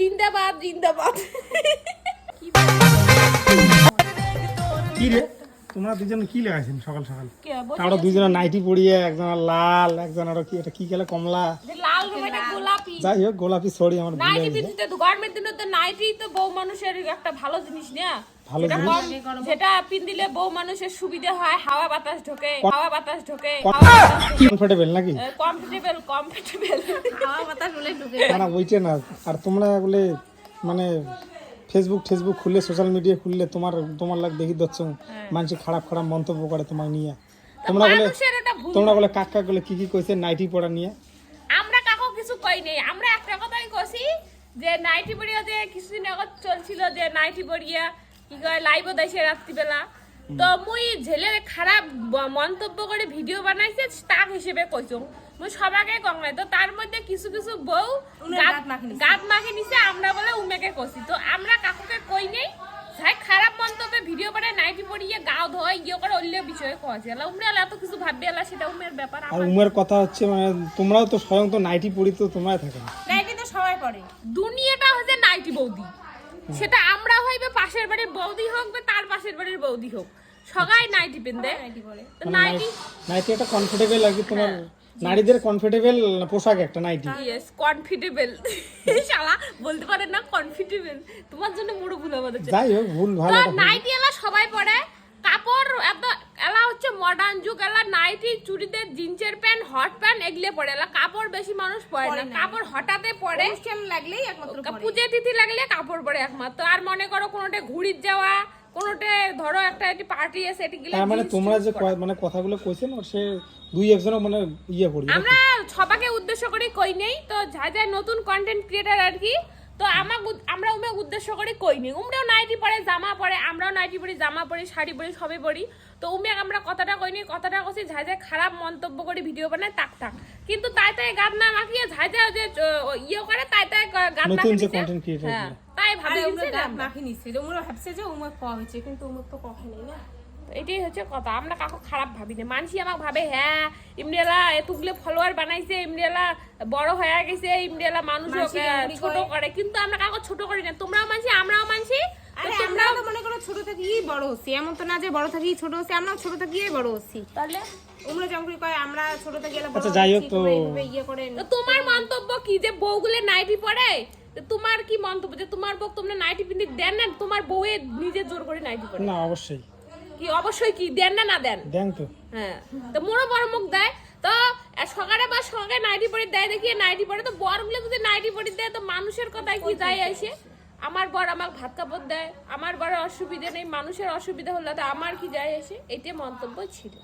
জিন্দাবাদ জিন্দাবাদ। কি রে তোমরা দুজন কি লাগাইছেন সকাল সকাল? তারপরে দুজনে নাইটি পরিয়ে একজন লাল একজন আরও কি এটা কি গেলে কমলা? যাই হোক গোলাপি সরি আমার নাইটি পিন্ধিতে তো গরমের দিনে তো নাইটি তো বউ মানুষের একটা ভালো জিনিস না? ভালো জিনিস? যেটা পিন্দিলে বউ মানুষের সুবিধা হয় হাওয়া বাতাস ঢোকে হাওয়া বাতাস ঢোকে কমফোর্টেবল নাকি? কমফোর্টেবল কমফোর্টেবল হাওয়া বাতাস বলে ঢুকে না না ওইটা না। আর তোমরা বলে মানে ফেসবুক ফেসবুক খুললে সোশ্যাল মিডিয়া খুললে তোমার তোমার লাগ দেখি দচ্ছ। মানুষ খারাপ খারাপ মন্তব্য করে তোমার নিয়ে। তোমরা বলে তোমরা বলে কাক কাক বলে কি কি কইছে নাইটি পড়া নিয়ে? কিছু কই নেই। আমরা একটা কথাই কছি যে নাইটি বড়িয়া যে কিছুদিন আগে চলছিল যে নাইটি বড়িয়া কি কয় লাইভও দেশে রাত্রিবেলা। তো মুই ঝেলের খারাপ মন্তব্য করে ভিডিও বানাইছে তাক হিসেবে কইছো। মুই সবাকে কম নাই। তো তার মধ্যে কিছু কিছু বউ গাত গাত মাখি নিছে আমরা বলে উমেকে কছি তো আমরা কাকুকে কই নেই যাই খারাপ মন্তব্যে ভিডিও বানায় নাইটি পড়িয়ে গাও ধোয় ইয়ে করে অন্য বিষয়ে এলা উমরে এলা এত কিছু ভাববে এলা সেটা উমের ব্যাপার আর উমের কথা হচ্ছে মানে তোমরাও তো স্বয়ং তো নাইটি পরি তো তোমরাই থাকে। নাইটি তো সবাই পড়ে দুনিয়াটা হচ্ছে নাইটি বৌদি। সেটা আমরা হইবে পাশের বাড়ির বৌদি হোক বা তার পাশের বাড়ির বৌদি হোক সবাই নাইটি তো মানে নাইটি নাইটি একটা কমফোর্টেবল আর কি তোমার নারীদের কমফোর্টেবল পোশাক একটা নাইটি। ইয়েস কনফিডেবল শালা বলতে পারে না কনফিডেবল তোমার জন্য মুড়ো ভুল আমাদের যাই হোক ভুল ভালো তো নাইটি এলা সবাই পরে। কাপড় এত এলা হচ্ছে মডার্ন যুগ এলা নাইটি চুড়িতে জিন্সের প্যান্ট হট প্যান্ট এগুলো পরে। এলা কাপড় বেশি মানুষ পরে না। কাপড় হঠাতে পরে। লাগলেই একমাত্র পুজো তিথি লাগলে কাপড় পরে একমাত্র। আর মনে করো কোনোটা ঘুরির যাওয়া কোনোটা ধরো একটা একটি পার্টি আছে এটি গেলে মানে তোমরা যে মানে কথাগুলো কইছেন সে দুই একজনও মানে ইয়ে পড়ি আমরা সবাকে উদ্দেশ্য করে কই নেই তো যা যা নতুন কন্টেন্ট ক্রিয়েটার আর কি তো আমরা উমে উদ্দেশ্য করে কই উমরাও নাইটি পরে জামা পরে আমরাও নাইটি পরি জামা পরি শাড়ি পরি সবে পরি। তো উমে আমরা কথাটা কই কথাটা কছি যা যা খারাপ মন্তব্য করে ভিডিও বানায় তাক তাক। কিন্তু তাই তাই গাদ না মাখিয়ে যা যা যে ইয়ে করে তাই তাই content creator হ্যাঁ, ভাবি মাখি ভাবছে যে হয়েছে কিন্তু তো কখে নেই না। এটাই হচ্ছে কথা আমরা কাকু খারাপ ভাবি না। মানুষই আমাকে ভাবে হ্যাঁ ইমরিয়ালা এতগুলো ফলোয়ার বানাইছে ইমরিয়ালা বড় হয়ে গেছে ইমরিয়ালা মানুষ ছোট করে। কিন্তু আমরা কাকু ছোট করি না। তোমরাও মানছি আমরাও মানছি তো আরে তোমরা আমরা তো মনে করো ছোট থেকেই বড় হচ্ছি। এমন তো না যে বড় থেকেই ছোট হচ্ছি আমরাও ছোট থেকেই বড় হচ্ছি। তাহলে? উমরা যেমন কয় আমরা ছোট থেকে গেলে আচ্ছা, যাই হোক তো- তোমরা এইভাবে ইয়ে তোমার মন্তব্য কি যে বউগুলো নাইটি পরে? তোমার কি মন্তব্য? যে তোমার বউ তোমরা নাইটি পিন্ধি দেন না তোমার বউয়ে নিজে জোর করে নাইটি পরে। না অবশ্যই। কি অবশ্যই কি? দেন না না দেন। দেন তো। হ্যাঁ। তো মোড়ো বড় মুখ দেয়। তো সকালে বা সকালে নাইটি পরে দেয় দেখিয়ে নাইটি পরে। তো বরগুলো যদি নাইটি পরে দেয় তো মানুষের কথায় কি যায় আসে আমার বর আমাকে ভাত কাপড় দেয়। আমার বড় অসুবিধা নেই মানুষের অসুবিধা হলে তো আমার কি যায় আসে এটাই মন্তব্য ছিল।